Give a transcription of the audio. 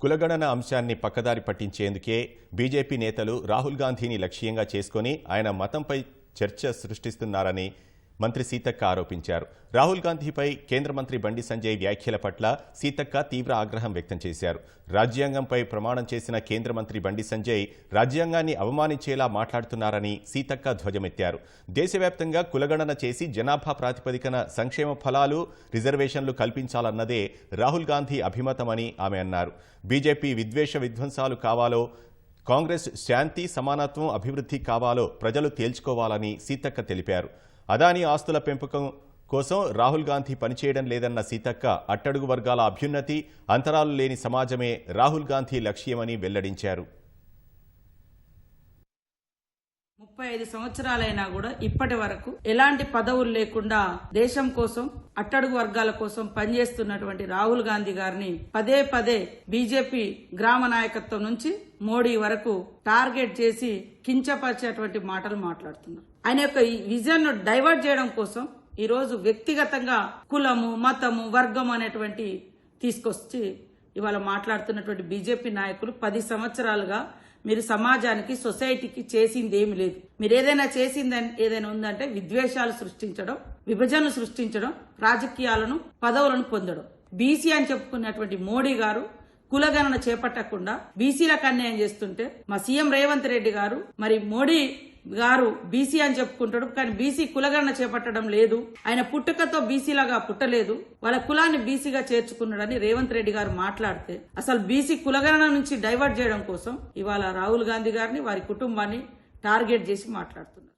కులగణన అంశాన్ని పక్కదారి పట్టించేందుకే బీజేపీ నేతలు రాహుల్ గాంధీని లక్ష్యంగా చేసుకుని ఆయన మతంపై చర్చ సృష్టిస్తున్నారని మంత్రి సీతక్క ఆరోపించారు. రాహుల్ గాంధీపై కేంద్ర మంత్రి బండి సంజయ్ వ్యాఖ్యల పట్ల సీతక్క తీవ్ర ఆగ్రహం వ్యక్తం చేశారు. రాజ్యాంగంపై ప్రమాణం చేసిన కేంద్ర మంత్రి బండి సంజయ్ రాజ్యాంగాన్ని అవమానించేలా మాట్లాడుతున్నారని సీతక్క ధ్వజమెత్తారు. దేశవ్యాప్తంగా కులగణన చేసి జనాభా ప్రాతిపదికన సంక్షేమ ఫలాలు రిజర్వేషన్లు కల్పించాలన్నదే రాహుల్ గాంధీ అభిమతమని ఆమె అన్నారు. బీజేపీ విద్వేష విధ్వంసాలు కావాలో కాంగ్రెస్ శాంతి సమానత్వం అభివృద్ధి కావాలో ప్రజలు తేల్చుకోవాలని సీతక్క తెలిపారు. అదానీ ఆస్తుల పెంపకం కోసం రాహుల్ గాంధీ పనిచేయడం లేదన్న సీతక్క అట్టడుగు వర్గాల అభ్యున్నతి అంతరాలు లేని సమాజమే రాహుల్ గాంధీ లక్ష్యమని వెల్లడించారు. ముప్పై ఐదు సంవత్సరాలైనా కూడా ఇప్పటి వరకు ఎలాంటి పదవులు లేకుండా దేశం కోసం అట్టడుగు వర్గాల కోసం పనిచేస్తున్నటువంటి రాహుల్ గాంధీ గారిని పదే పదే బీజేపీ గ్రామ నాయకత్వం నుంచి మోడీ వరకు టార్గెట్ చేసి కించపరిచేటువంటి మాటలు మాట్లాడుతున్నారు. ఆయన యొక్క ఈ విజన్ను డైవర్ట్ చేయడం కోసం ఈ రోజు వ్యక్తిగతంగా కులము మతము వర్గం అనేటువంటి తీసుకొచ్చి ఇవాళ మాట్లాడుతున్నటువంటి బీజేపీ నాయకులు పది సంవత్సరాలుగా మీరు సమాజానికి సొసైటీకి చేసింది ఏమి లేదు. మీరు ఏదైనా చేసిందని ఏదైనా ఉందంటే విద్వేషాలు సృష్టించడం విభజనలు సృష్టించడం రాజకీయాలను పదవులను పొందడం. బీసీ అని చెప్పుకున్నటువంటి మోడీ గారు కులగణన చేపట్టకుండా బీసీలకు అన్యాయం చేస్తుంటే మా సీఎం రేవంత్ రెడ్డి గారు మరి మోడీ గారు బీసీ అని చెప్పుకుంటాడు కానీ బీసీ కులగణన చేపట్టడం లేదు. ఆయన పుట్టుకతో బీసీలాగా పుట్టలేదు. వాళ్ళ కులాన్ని బీసీగా చేర్చుకున్నాడని రేవంత్ రెడ్డి గారు మాట్లాడితే అసలు బీసీ కులగణన నుంచి డైవర్ట్ చేయడం కోసం ఇవాళ రాహుల్ గాంధీ గారిని వారి కుటుంబాన్ని టార్గెట్ చేసి మాట్లాడుతున్నారు.